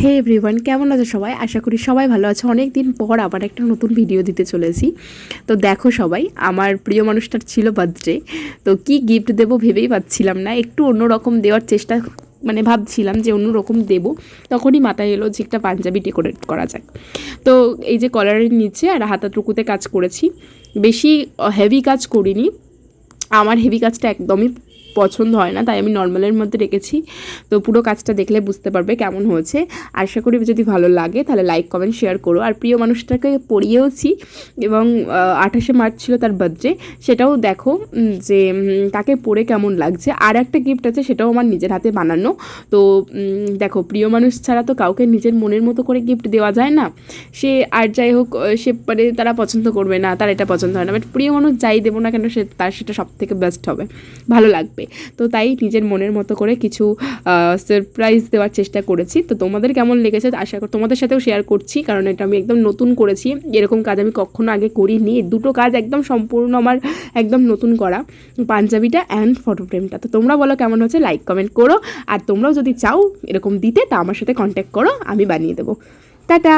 হে everyone কেমন আছো সবাই? আশা করি সবাই ভালো আছে। অনেক দিন পর আবার একটা নতুন ভিডিও দিতে চলেছি। তো দেখো সবাই, আমার প্রিয় মানুষটার ছিল বার্থডে তো কি গিফট দেবো ভেবেই পাচ্ছিলাম না। একটু অন্যরকম দেওয়ার চেষ্টা মানে ভাবছিলাম যে অন্য রকম দেবো। তখনই মাথায় এলো যে একটা পাঞ্জাবি ডেকোরেট করা যাক। তো এই যে কলারের নিচে আর হাতাটুকুতে কাজ করেছি। বেশি হেভি কাজ করিনি। আমার হেভি কাজটা একদমই পছন্দ হয় না, তাই আমি নর্মালের মধ্যে রেখেছি। তো পুরো কাজটা দেখলে বুঝতে পারবে কেমন হয়েছে। আশা করি যদি ভালো লাগে তাহলে লাইক কমেন্ট শেয়ার করো। আর প্রিয় মানুষটাকে পড়িয়েওছি এবং আঠাশে মার্চ ছিল তার বার্থডে সেটাও দেখো যে তাকে পড়ে কেমন লাগছে। আর একটা গিফট আছে, সেটাও আমার নিজের হাতে বানানো। তো দেখো, প্রিয় মানুষ ছাড়া তো কাউকে নিজের মনের মতো করে গিফট দেওয়া যায় না। সে, আর যাই হোক সে মানে তারা পছন্দ করবে না, তার এটা পছন্দ হয় না। বাট প্রিয় মানুষ যাই দেবো না কেন, সে তার সেটা সব থেকে বেস্ট হবে। ভালো লাগবে। তো তাই নিজের মনের মতো করে কিছু সারপ্রাইজ দেওয়ার চেষ্টা করেছি। তো তোমাদের কেমন লেগেছে আশা করি, তোমাদের সাথেও শেয়ার করছি, কারণ এটা আমি একদম নতুন করেছি। এরকম কাজ আমি কখনো আগে করিনি। দুটো কাজ একদম সম্পূর্ণ আমার একদম নতুন করা, পাঞ্জাবিটা অ্যান্ড ফটো ফ্রেমটা তো তোমরা বলো কেমন হচ্ছে লাইক কমেন্ট করো। আর তোমরাও যদি চাও এরকম দিতে, তা আমার সাথে কন্ট্যাক্ট করো, আমি বানিয়ে দেবো। টাটা!